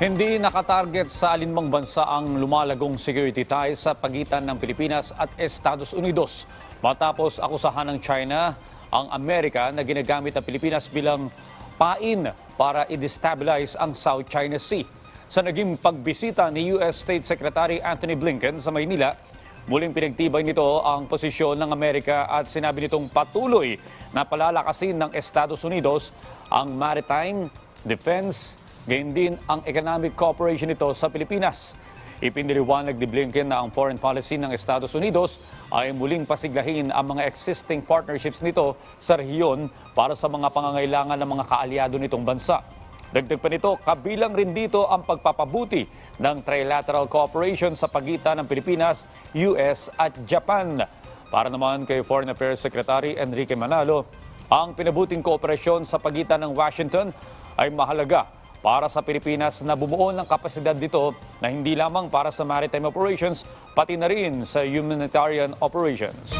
Hindi nakatarget sa alinmang bansa ang lumalagong security ties sa pagitan ng Pilipinas at Estados Unidos. Matapos akusahan ng China ang Amerika na ginagamit ang Pilipinas bilang pain para i-destabilize ang South China Sea. Sa naging pagbisita ni U.S. State Secretary Anthony Blinken sa Maynila, muling pinagtibay nito ang posisyon ng Amerika at sinabi nitong patuloy na palalakasin ng Estados Unidos ang maritime, defense, gayon din ang economic cooperation nito sa Pilipinas. Ipiniliwanag ni Blinken na ang foreign policy ng Estados Unidos ay muling pasiglahin ang mga existing partnerships nito sa rehiyon para sa mga pangangailangan ng mga kaalyado nitong bansa. Dagdag pa nito, kabilang rin dito ang pagpapabuti ng trilateral cooperation sa pagitan ng Pilipinas, US at Japan. Para naman kay Foreign Affairs Secretary Enrique Manalo, ang pinabuting kooperasyon sa pagitan ng Washington ay mahalaga para sa Pilipinas na bumuo ng kapasidad dito na hindi lamang para sa maritime operations, pati na rin sa humanitarian operations.